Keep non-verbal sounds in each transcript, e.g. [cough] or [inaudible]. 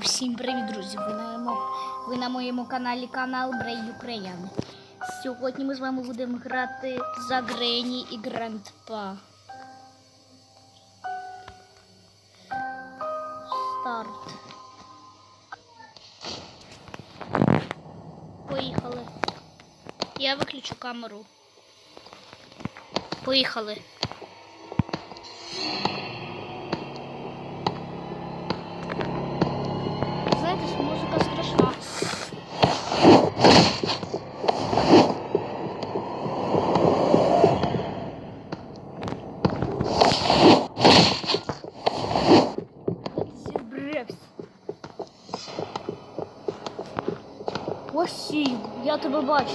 Всім привіт, друзі! Ви на, ви на моєму каналі канал Брей Ukraine. Сьогодні ми з вами будемо грати за Грені і Грандпа. Старт. Поїхали. Я виключу камеру. Поїхали. Музика страшна. Зібрався. Осі, я тебе бачу.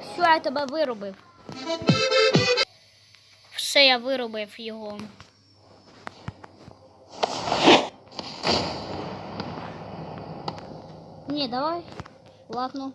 Все, я тебе виробив. Все, я виробив його. Ні, давай. Ладно.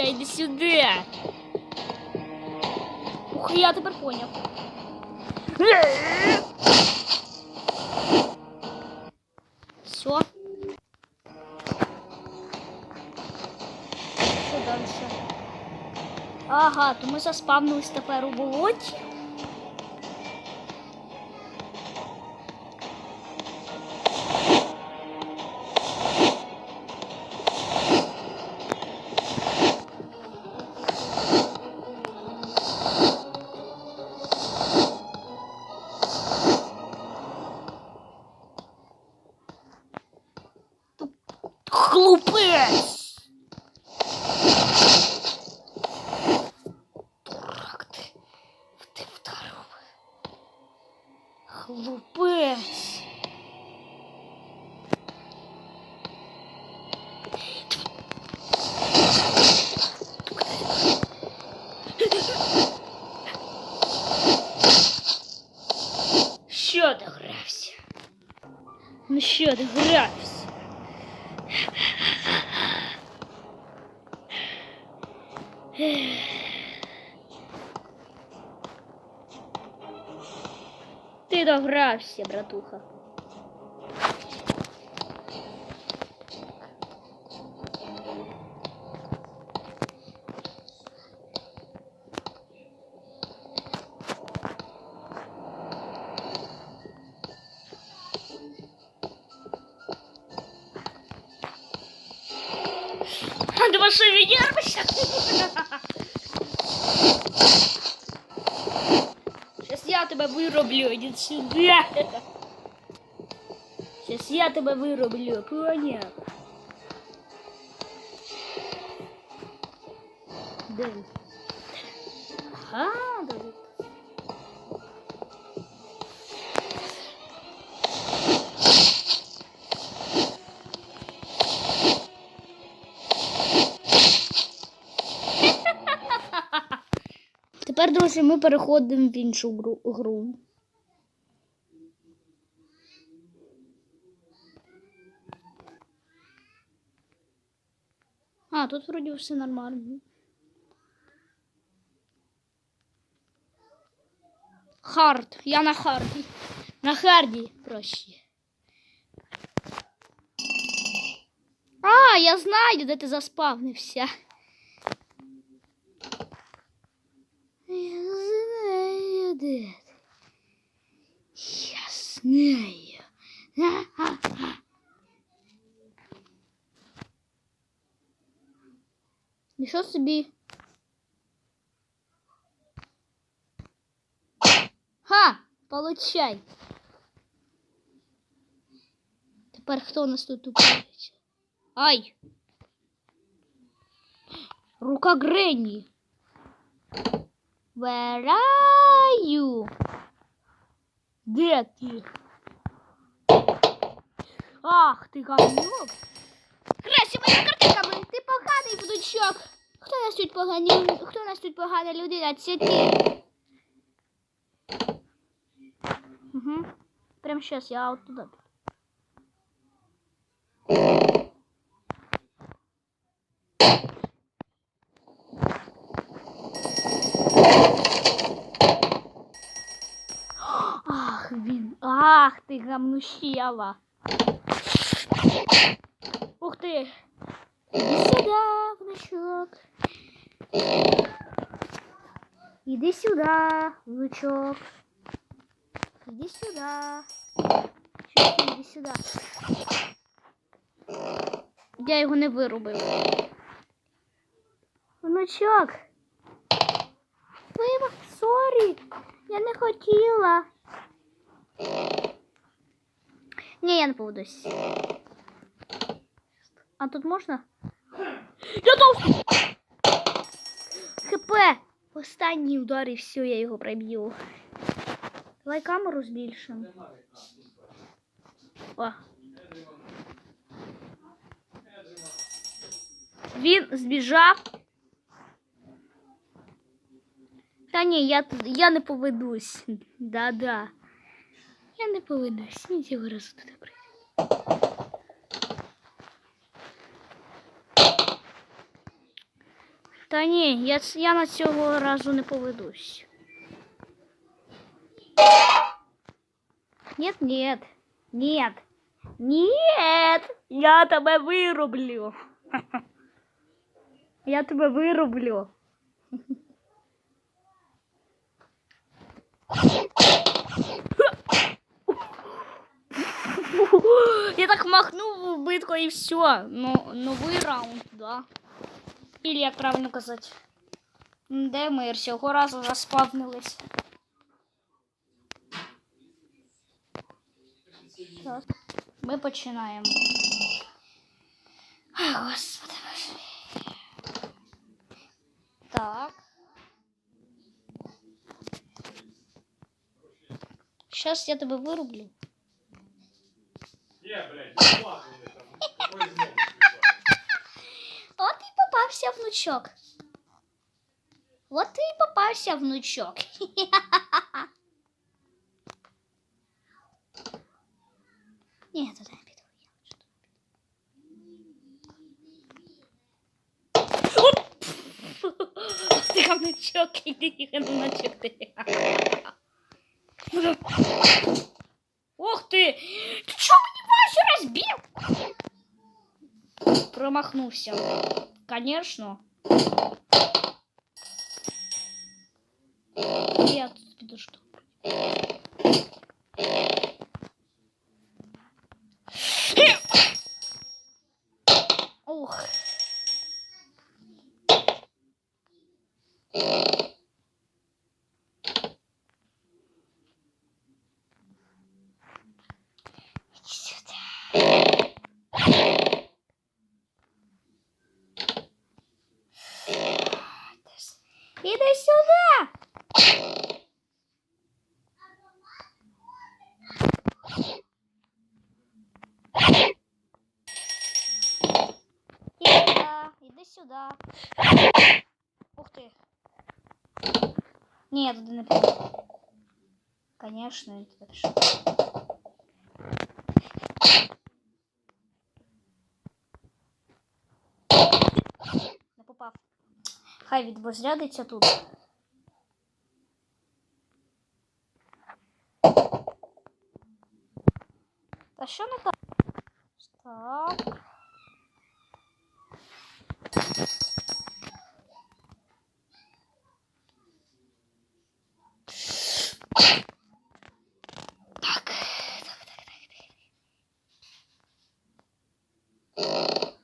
Зібрався? Іди сюди. Ух, я тепер поняв. Все. Що далі? Ага, то ми заспавнились тепер у болоті. Ну що ти грався? Ти братуха. А Два що відірвешся? Сейчас я тебе вироблю, иди сюда. Сейчас я тебе вироблю, понял? Де? він? Ага, да. От. Тепер, друзі, ми переходимо в іншу гру. А, тут вроді все нормально. Хард. Я на харді. На харді проще. А, я знаю, де ти заспавнився. Я знаю, де ти. Ясно. знаю. Нічого собі. Ха! Получай. Тепер хто у нас тут упирається? Ай! Рука Гренні. Where are you? Де ти? Ах, ти говнюк. Красивими картинками. Ти поганий внучок. Хто нас тут поганий? Хто нас тут погана людина? Це ти. Угу. Прямо сейчас я вот туда. Ах, він. Ах, ти гамнущела. Ух. Іди сюди, внучок. Іди сюди, внучок. Иди сюда. Чуть иди сюда. Я його не вирубив. Внучок. Вибач, сорі. Я не хотіла. Ні, я не поведусь. А тут можна? Я толстий! ХП! Останній удар і все, я його проб'ю. Давай камеру збільшимо. О. Він збіжав. Та ні, я, я не поведусь. [laughs] Да-да. Я не поведусь. Ні цього разу туди прийде. Та ні, я, я на цього разу не поведусь. Нет, нет, нет, нет, я тебе вирублю. [laughs] Я тебе вирублю. [laughs] [laughs] Я так махнув в битку і все. Ну, новий раунд, да. Или як правильно казати. М, Де ми цього разу заспавнились? Так. Ми починаємо. Ай, господи боже. Так. Сейчас я тебе вырублю. От і попався внучок. От і попався внучок. [laughs] Ні, туди не піду. Я лучше туди піду. [laughs] Ти. [laughs] Ух ти! Промахнувся. Конечно. Я тут подожду. Ух. Иди сюда. Іди сюди. Іди сюди, іди сюди. Ух ти. Ні, я туди не піду. Конечно, я туди пішов. Не попав. Хай відвозрядиться тут. Та що не так? Так, так, так, так. так,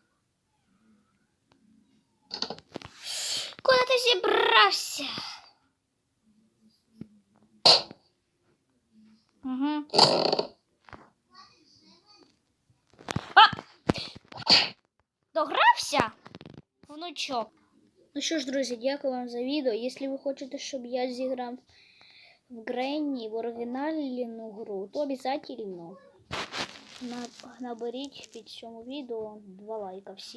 Куда ты зібрався? Угу. Догрався внучок. Ну що ж, друзі, дякую вам за відео. Якщо ви хочете, щоб я зіграв в Гренни в оригінальну гру, то на- наберіть під цьому відео два лайка. Всі